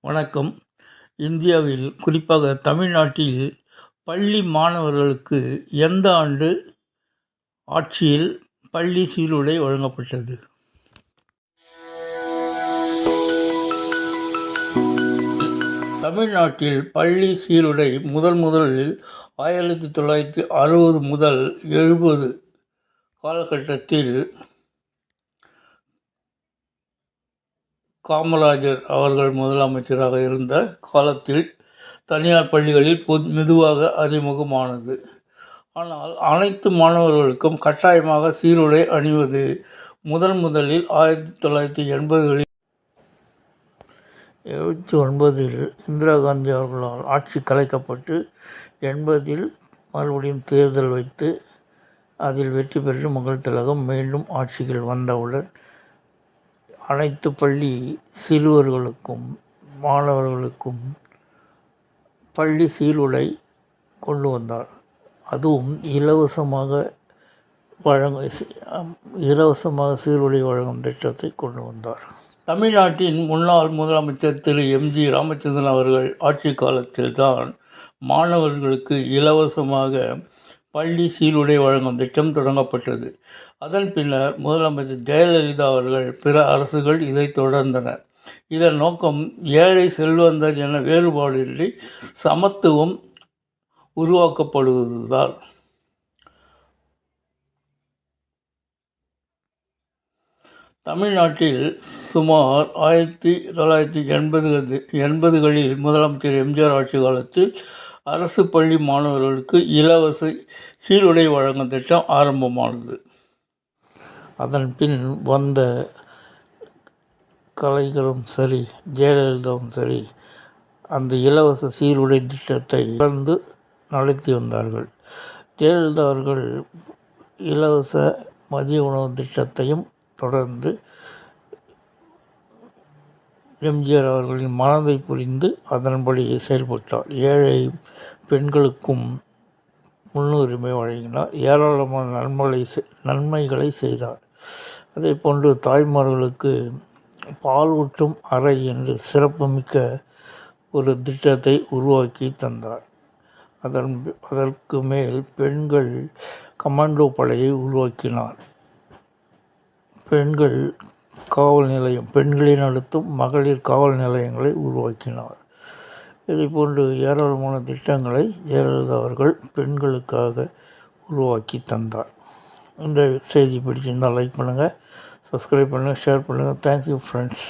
வணக்கம். இந்தியாவில் குறிப்பாக தமிழ்நாட்டில் பள்ளி மாணவர்களுக்கு எந்த ஆண்டு ஆட்சியில் பள்ளி சீருடை வழங்கப்பட்டது? தமிழ்நாட்டில் பள்ளி சீருடை முதல் முதலில் ஆயிரத்தி தொள்ளாயிரத்தி அறுபது முதல் எழுபது காலகட்டத்தில் காமராஜர் அவர்கள் முதலமைச்சராக இருந்த காலத்தில் தனியார் பள்ளிகளில் பொ மெதுவாக அறிமுகமானது. ஆனால் அனைத்து மாணவர்களுக்கும் கட்டாயமாக சீருடை அணிவது முதன் முதலில் ஆயிரத்தி தொள்ளாயிரத்தி எண்பதுகளில் எழுபத்தி ஒன்பதில் இந்திரா காந்தி அவர்களால் ஆட்சி கலைக்கப்பட்டு எண்பதில் மறுபடியும் தேர்தல் வைத்து அதில் வெற்றி பெற்று மக்கள் திலகம் மீண்டும் ஆட்சிகள் வந்தவுடன் அனைத்து பள்ளி சிறுவர்களுக்கும் மாணவர்களுக்கும் பள்ளி சீருடை கொண்டு வந்தார். அதுவும் இலவசமாக வழங்க இலவசமாக சீருடை வழங்கும் திட்டத்தை கொண்டு வந்தார். தமிழ்நாட்டின் முன்னாள் முதலமைச்சர் திரு. எம்ஜி ராமச்சந்திரன் அவர்கள் ஆட்சி காலத்தில்தான் மாணவர்களுக்கு இலவசமாக பள்ளி சீருடை வழங்கும் திட்டம் தொடங்கப்பட்டது. அதன் பின்னர் முதலமைச்சர் ஜெயலலிதா அவர்கள் பிற அரசுகள் இதை தொடர்ந்தன இதன் நோக்கம் ஏழை செல்வந்தர் என வேறுபாடின்றி சமத்துவம் உருவாக்கப்படுவதுதான். தமிழ்நாட்டில் சுமார் ஆயிரத்தி தொள்ளாயிரத்தி எண்பது எண்பதுகளில் முதலமைச்சர் எம்ஜிஆர் ஆட்சி காலத்தில் அரசு பள்ளி மாணவர்களுக்கு இலவச சீருடை வழங்கும் திட்டம் ஆரம்பமானது. அதன் பின் வந்த கலைகளும் சரி ஜெயலலிதாவும் சரி அந்த இலவச சீருடை திட்டத்தை தொடர்ந்து நடத்தி வந்தார்கள். ஜெயலலிதா அவர்கள் இலவச மதிய உணவு திட்டத்தையும் தொடர்ந்து எம்ஜிஆர் அவர்களின் மனதை புரிந்து அதன்படி செயல்பட்டார். ஏழை பெண்களுக்கும் முன்னுரிமை வழங்கினார். ஏராளமான நன்மைகளை நன்மைகளை செய்தார். அதே போன்று தாய்மார்களுக்கு பால் ஊற்றும் அறை என்று சிறப்புமிக்க ஒரு திட்டத்தை உருவாக்கி தந்தார். அதன் அதற்கு மேல் பெண்கள் கமாண்டோ படையை உருவாக்கினார். பெண்கள் காவல் நிலையம் பெண்களை நடத்தும் மகளிர் காவல் நிலையங்களை உருவாக்கினார். இதை போன்று ஏராளமான திட்டங்களை ஜெயலலிதா அவர்கள் பெண்களுக்காக உருவாக்கி தந்தார். இந்த செய்தி பிடிச்சிருந்தால் லைக் பண்ணுங்கள் சப்ஸ்கிரைப் பண்ணுங்கள் ஷேர் பண்ணுங்கள் தேங்க்யூ ஃப்ரெண்ட்ஸ்